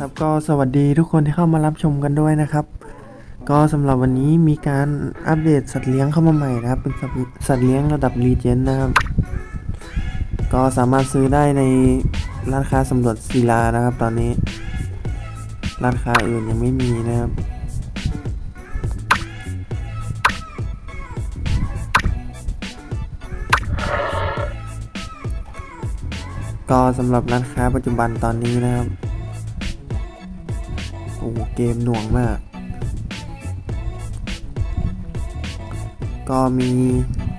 ครับก็สวัสดีทุกคนที่เข้ามารับชมกันด้วยนะครับ ก็สำหรับวันนี้มีการอัปเดตสัตว์เลี้ยงเข้ามาใหม่นะครับ เป็นสัตว์สัตว์เลี้ยงระดับรีเจนนะครับ ก็สามารถซื้อได้ในร้านค้าสำรวจศิลานะครับ ตอนนี้ ร้านค้าอื่นยังไม่มีนะครับก็สำหรับร้านค้าปัจจุบันตอนนี้นะครับ โอ้โหเกมหน่วงมาก ก็มี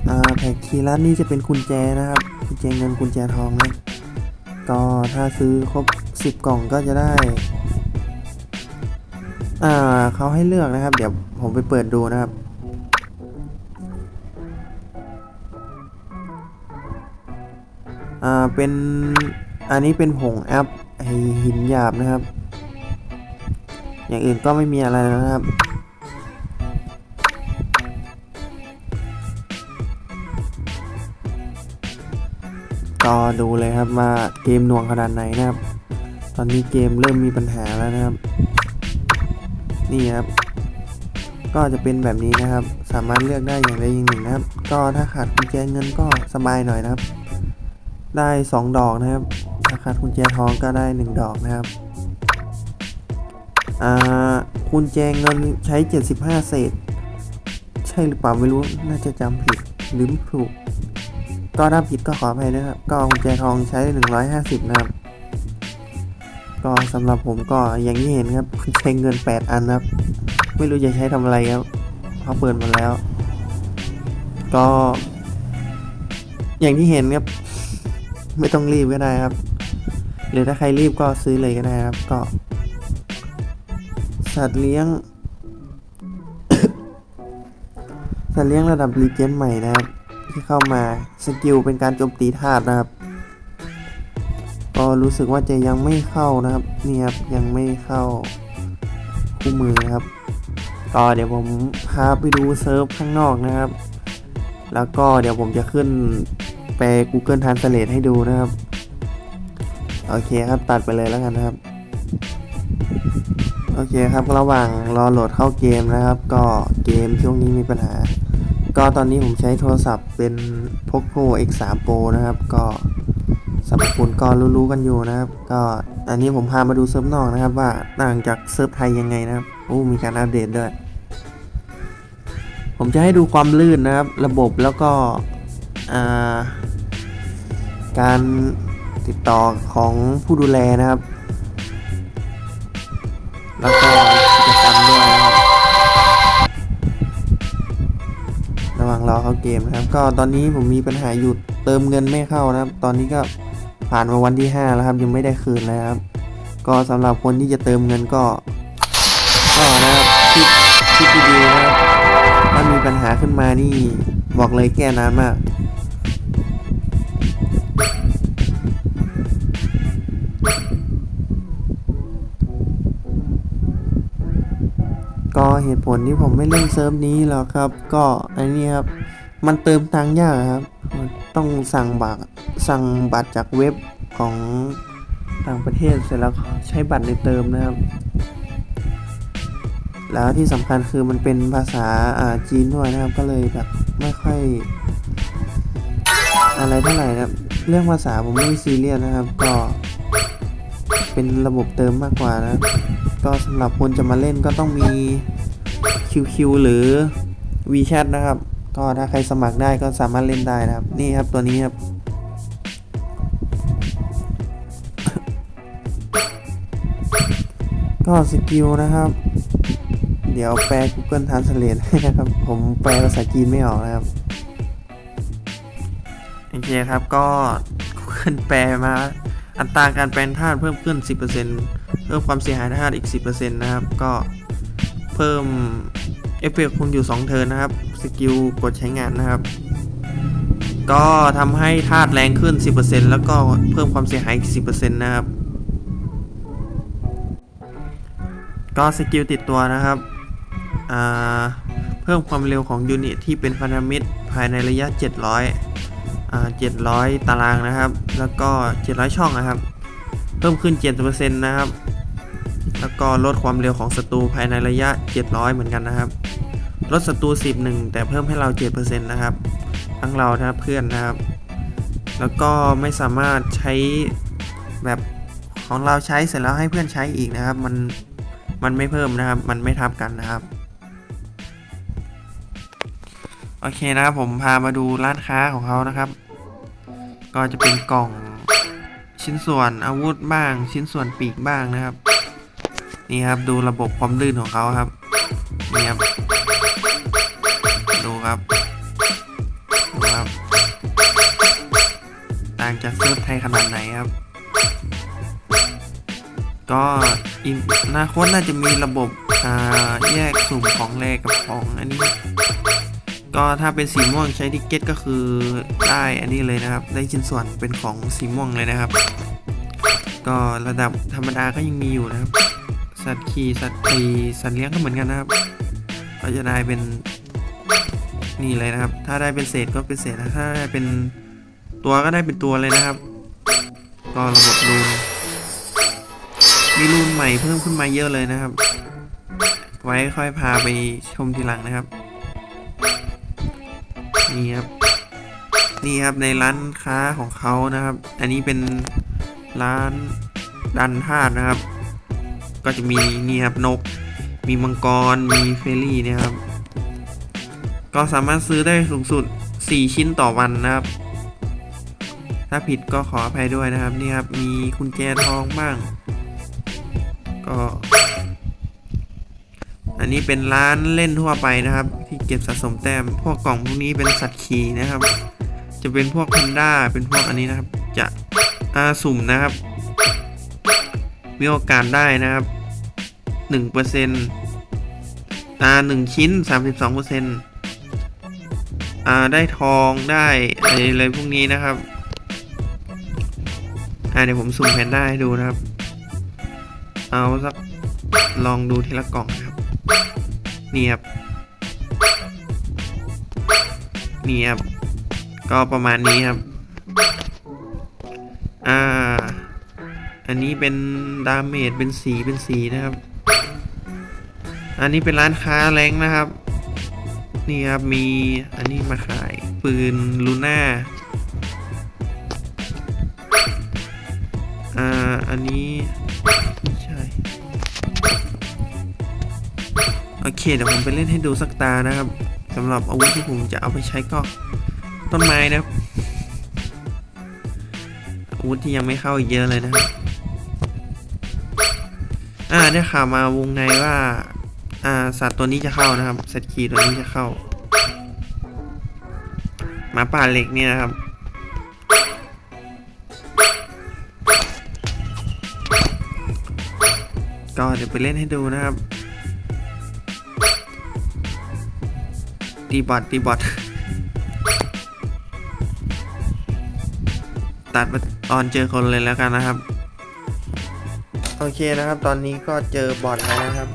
อ่าแพ็กคีย์ลัดนี่จะเป็นกุญแจนะครับกุญแจเงินกุญแจทองนะก็ถ้าซื้อครบ 10 กล่องก็จะได้อ่าเขาให้เลือกนะครับ เดี๋ยวผมไปเปิดดูนะครับ อ่าเป็นอันนี้เป็นผงแอปไอหินหยาบนะครับ อย่างอื่นก็ไม่มีอะไรแล้วนะครับ ก็ดูเลยครับว่าเกมหน่วงขนาดไหนนะครับ ตอนนี้เกมเริ่มมีปัญหาแล้วนะครับ นี่ครับ ก็จะเป็นแบบนี้นะครับ สามารถเลือกได้อย่างใดอย่างหนึ่งนะครับ ก็ถ้าขาดกุญแจเงินก็สบายหน่อยนะครับ ได้ 2 ดอกนะครับถ้าขาดกุญแจทองก็ได้ 1 ดอกนะครับ อ่ากุญแจงเงินใช้ 75 เศษ ใช่หรือเปล่าไม่รู้ น่าจะจำผิดหรือไม่ถูก ก็ถ้าผิดก็ขออภัยนะครับ ก็กุญแจทองใช้ 150 นะครับ ก็สำหรับผมก็อย่างที่เห็นครับกุญแจเงิน 8 อันนะครับ ไม่รู้จะใช้ทำอะไรครับเพราะเปิดมาแล้ว ก็ อย่างที่เห็นครับ ไม่ต้องรีบก็ได้ครับ หรือถ้าใครรีบก็ซื้อเลยก็ได้ครับ ก็ สัตว์เลี้ยง สัตว์เลี้ยงระดับรีเจนใหม่นะครับ ที่เข้ามาสกิลเป็นการโจมตีธาตุนะครับ ก็รู้สึกว่าจะยังไม่เข้านะครับนี่ครับยังไม่เข้าคู่มือนะครับก็เดี๋ยวผมพาไปดูเซิร์ฟข้างนอกนะครับ แล้วก็เดี๋ยวผมจะขึ้นไป Google Translate ให้ดูนะครับ โอเคครับตัดไปเลยแล้วกันนะครับ โอเคครับระหว่างรอโหลดเข้าเกมนะครับ ก็เกมช่วงนี้มีปัญหา ก็ตอนนี้ผมใช้โทรศัพท์เป็น Poco X3 Pro นะครับ ก็สรรพคุณก็รู้ๆกันอยู่นะครับ ก็อันนี้ผมพามาดูเซิร์ฟนอกนะครับ ว่าต่างจากเซิร์ฟไทยยังไงนะครับโอ้มีการอัปเดตด้วย ผมจะให้ดูความลื่นนะครับ ระบบแล้วก็การติดต่อของผู้ดูแลนะครับ แล้วก็กิจกรรมด้วยนะครับระหว่างรอเข้าเกมนะครับ ก็ตอนนี้ผมมีปัญหาหยุดเติมเงินไม่เข้านะครับ ตอนนี้ก็ผ่านมาวันที่ 5 แล้วครับ ยังไม่ได้คืนเลยครับ ก็สำหรับคนที่จะเติมเงินก็ก็นะครับคิดคิดดีๆนะครับถ้ามีปัญหาขึ้นมานี่บอกเลยแก้นานมาก เหตุผลที่ผมไม่เล่นเซิร์ฟนี้หรอกครับ ก็อันนี้ครับ มันเติมตังค์ยากครับ ต้องสั่งบัตรสั่งบัตรจากเว็บของต่างประเทศเสร็จแล้วใช้บัตรในเติมนะครับ แล้วที่สำคัญคือมันเป็นภาษาาจีนด้วยนะครับ ก็เลยแบบไม่ค่อย อะไรเท่าไหร่นะเรื่องภาษาผมไม่ซีเรียสนะครับ ก็เป็นระบบเติมมากกว่านะ ก็สำหรับคนจะมาเล่นก็ต้องมี QQ หรือ WeChat นะครับ ก็ถ้าใครสมัครได้ก็สามารถเล่นได้นะครับ นี่ครับตัวนี้ครับ ก็สกิลนะครับ เดี๋ยวแปล Google Translate ให้นะครับ ผมแปลภาษาจีนไม่ออกนะครับ โอเคครับก็ Google แปลมาอัตราการแปลงธาตุเพิ่มขึ้น 10%เพิ่มความเสียหายธาตุอีก 10%นะครับ ก็ เพิ่มเอฟเฟกต์คุณอยู่ 2 เทิร์นนะครับ สกิลกดใช้งานนะครับ ก็ทำให้ธาตุแรงขึ้น 10%แล้วก็เพิ่มความเสียหายอีก 10%นะครับ ก็สกิลติดตัวนะครับเพิ่มความเร็วของยูนิตที่เป็นพันธมิตรภายในระยะ 700อ่า700 ตารางนะครับ แล้วก็ 700 ช่องนะครับ เพิ่มขึ้น 7%นะครับ แล้วก็ลดความเร็วของศัตรูภายในระยะ 700 เหมือนกันนะครับ ลดศัตรู10หนึ่งแต่เพิ่มให้เรา 7%นะครับ ทั้งเรานะครับเพื่อนนะครับ แล้วก็ไม่สามารถใช้แบบของเราใช้เสร็จแล้วให้เพื่อนใช้อีกนะครับ มันมันไม่เพิ่มนะครับ มันไม่ทับกันนะครับ โอเคนะครับผมพามาดูร้านค้าของเขานะครับ ก็จะเป็นกล่องชิ้นส่วนอาวุธบ้าง ชิ้นส่วนปีกบ้างนะครับ นี่ครับดูระบบความลื่นของเขาครับนี่ครับดูครับดูครับต่างจากเซิร์ฟไทยขนาดไหนครับ ก็อีกอนาคตน่าจะมีระบบอ่าแยกสุ่มของแรกกับของอันนี้ ก็ถ้าเป็นสีม่วงใช้ทิกเก็ตก็คือได้อันนี้เลยนะครับ ได้ชิ้นส่วนเป็นของสีม่วงเลยนะครับ ก็ระดับธรรมดาก็ยังมีอยู่นะครับ สัตว์ขี่สัตว์ตีสัตว์เลี้ยงก็เหมือนกันนะครับ ก็จะได้เป็นนี่เลยนะครับ ถ้าได้เป็นเศษก็เป็นเศษนะถ้าได้เป็นตัวก็ได้เป็นตัวเลยนะครับ ก็ระบบรูนมีรูนใหม่เพิ่มขึ้นมาเยอะเลยนะครับ ไว้ค่อยพาไปชมทีหลังนะครับ นี่ครับ นี่ครับในร้านค้าของเขานะครับ อันนี้เป็นร้านดันธาตุนะครับ ก็จะมีนี่ครับนก มีมังกร มีเฟรรี่เนะครับ ก็สามารถซื้อได้สูงสุด 4 ชิ้นต่อวันนะครับ ถ้าผิดก็ขออภัยด้วยนะครับ นี่ครับ มีกุญแจทองบ้าง ก็ อันนี้เป็นร้านเล่นทั่วไปนะครับ ที่เก็บสะสมแต้ม พวกกล่องพวกนี้เป็นสัตว์ขี่นะครับ จะเป็นพวกแพนด้า เป็นพวกอันนี้นะครับ จะอาสุ่มนะครับมีโอกาสได้นะครับ หนึ่งเปอร์เซ็นต์อ่าหนึ่งชิ้นสามสิบสองเปอร์เซ็นต์อ่า ได้ทองได้อะไรพวกนี้นะครับ อ่า เดี๋ยวผมสุ่มแพนด้าให้ดูนะครับ เอาสักลองดูทีละกล่องครับ นี่ครับ นี่ครับ ก็ประมาณนี้ครับ อ่าอันนี้เป็นดาเมจเป็นสีเป็นสีนะครับ อันนี้เป็นร้านค้าแรงนะครับ นี่ครับมีอันนี้มาขายปืนลูน่าอ่าอันนี้ไม่ใช่โอเคเดี๋ยวผมไปเล่นให้ดูสักตานะครับสำหรับอาวุธที่ผมจะเอาไปใช้ก็ต้นไม้นะครับอาวุธที่ยังไม่เข้าเยอะเลยนะครับอ่าได้ข่าวมาวงในว่า อ่าสัตว์ตัวนี้จะเข้านะครับสัตว์ขี่ตัวนี้จะเข้าหมาป่าเหล็กเนี่ยนะครับก็เดี๋ยวไปเล่นให้ดูนะครับตีบอทตีบอทตัดมาตอนเจอคนเลยแล้วกันนะครับ โอเคนะครับ ตอนนี้ก็เจอบอทแล้วนะครับ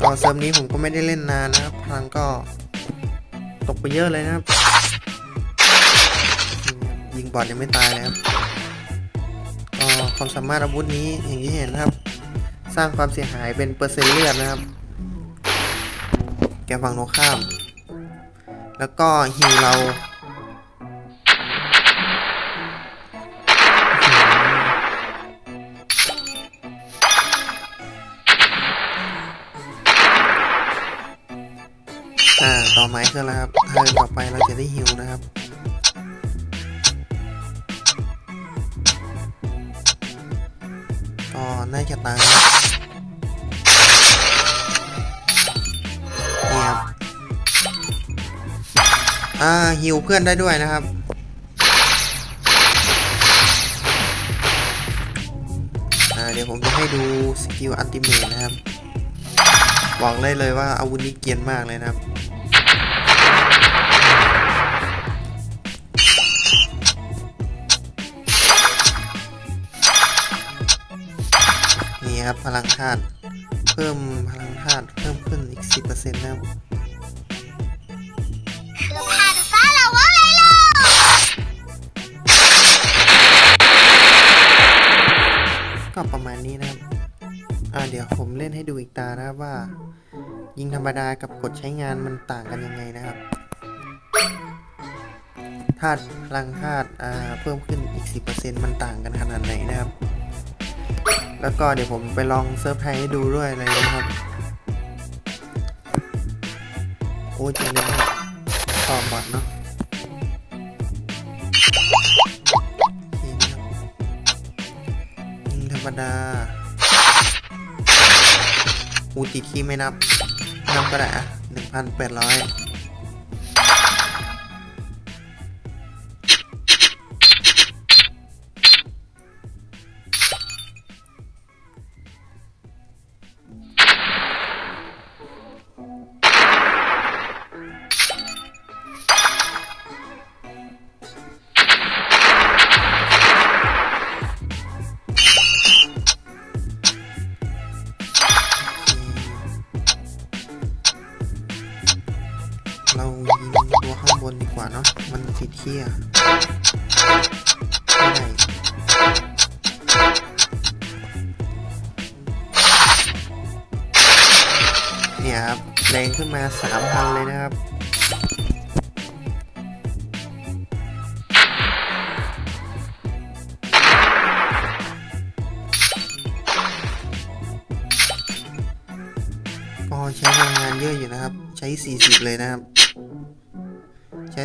ก็เซิร์ฟนี้ผมก็ไม่ได้เล่นนานนะครับ พลังก็ตกไปเยอะเลยนะครับ ยิงบอทยังไม่ตายเลยครับก็ความสามารถอาวุธนี้อย่างที่เห็นนะครับ สร้างความเสียหายเป็นเปอร์เซ็นต์เลือดนะครับ แกฝั่งโนข้าม แล้วก็ฮิวเรา อ่า ต่อไม้ขึ้นแล้วครับถ้าเดินต่อไปเราจะได้ฮิวนะครับ ก็น่าจะตายนี่ครับ อ่าฮิวเพื่อนได้ด้วยนะครับอ่าเดี๋ยวผมจะให้ดูสกิลอัลติเมทนะครับ บอกได้เลยว่าอาวุธนี้เกียนมากเลยนะครับ พลังธาตุเพิ่มพลังธาตุเพิ่มขึ้นอีก 10%นะครับก็ประมาณนี้นะครับ อ่าเดี๋ยวผมเล่นให้ดูอีกตานะครัว่า ยิงธรรมดากับกดใช้งานมันต่างกันยังไงนะครับธาตุพลังธาตุเพิ่มขึ้นอีก 10%มันต่างกันขนาดไหนนะครับ แล้วก็เดี๋ยวผมไปลองเซิร์ฟไทยให้ดูด้วยเลยนะครับ โอ้ยจะเล่นต่อบอดเนาะยิงธรรมดาอูติดคีย์ไม่นับนับก็ได้อะหนึ่งพันแปดร้อย แรงขึ้นมา 3,000 เลยนะครับ ก็ใช้พลังงานเยอะอยู่นะครับ ใช้ 40 เลยนะครับ ใช้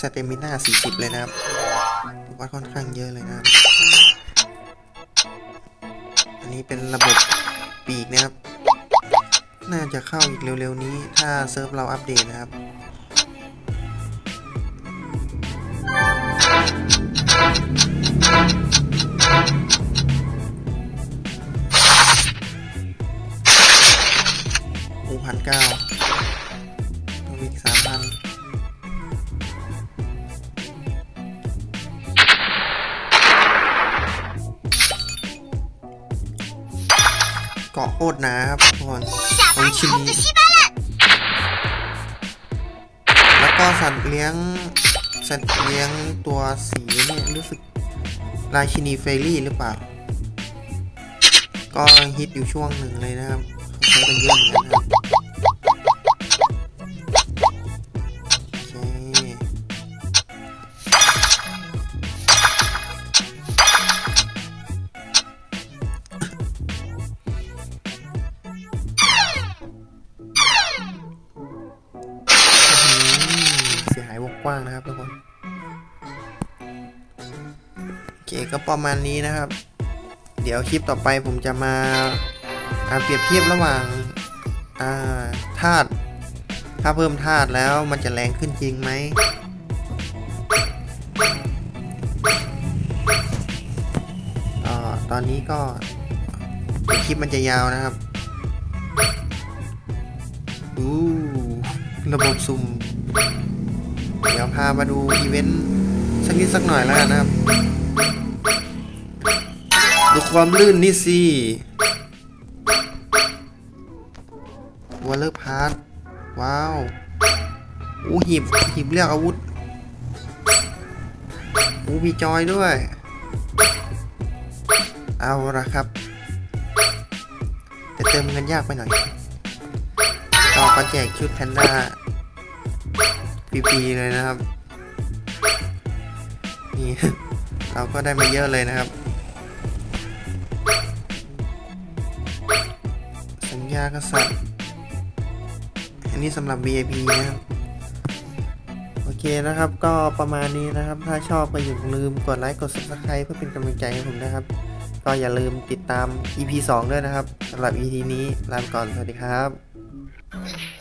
สเตมิน่า 40 เลยนะครับว่าค่อนข้างเยอะเลยนะครับ อันนี้เป็นระบบปีกนะครับ น่าจะเข้าอีกเร็วๆนี้ ถ้าเซิร์ฟเราอัปเดตนะครับหกพันเก้าต้องอีกสามพันเกาะโคตรหนาครับทุกคน ตรงชิ้นนี้แล้วก็สัตว์เลี้ยง สัตว์เลี้ยงตัวสีเนี่ยรู้สึกราชินีเฟรรี่หรือเปล่า ก็ฮิตอยู่ช่วงหนึ่งเลยนะครับเขาใช้กันเยอะเหมือนกันนะครับ ก็ประมาณนี้นะครับ เดี๋ยวคลิปต่อไปผมจะมาาเปรียบเทียบระหว่างาธาตุถ้าเพิ่มธาตุแล้วมันจะแรงขึ้นจริงไหมอตอนนี้ก็คลิปมันจะยาวนะครับอู้ระบบสุ่ม เดี๋ยวพามาดูอีเวนต์สักนิดสักหน่อยแล้วกันนะครับ ความลื่นนี่สิวอลเลอร์พาร์ทว้าวอู้หีบหีบเรียกอาวุธอู้มีจอยด้วย เอาละครับ แต่เติมเงินยากไปหน่อย ต่อก็แจกชุดแพนด้าฟรีๆเลยนะครับ นี่ เราก็ได้มาเยอะเลยนะครับ ยากษัตริย์ อันนี้สำหรับ VIP นะครับ โอเคนะครับ ก็ประมาณนี้นะครับ ถ้าชอบก็อย่าลืมกดไลค์กด subscribe เพื่อเป็นกำลังใจให้ผมนะครับ ก็อย่าลืมติดตาม EP 2 ด้วยนะครับสำหรับ EP นี้ลาไปก่อน สวัสดีครับ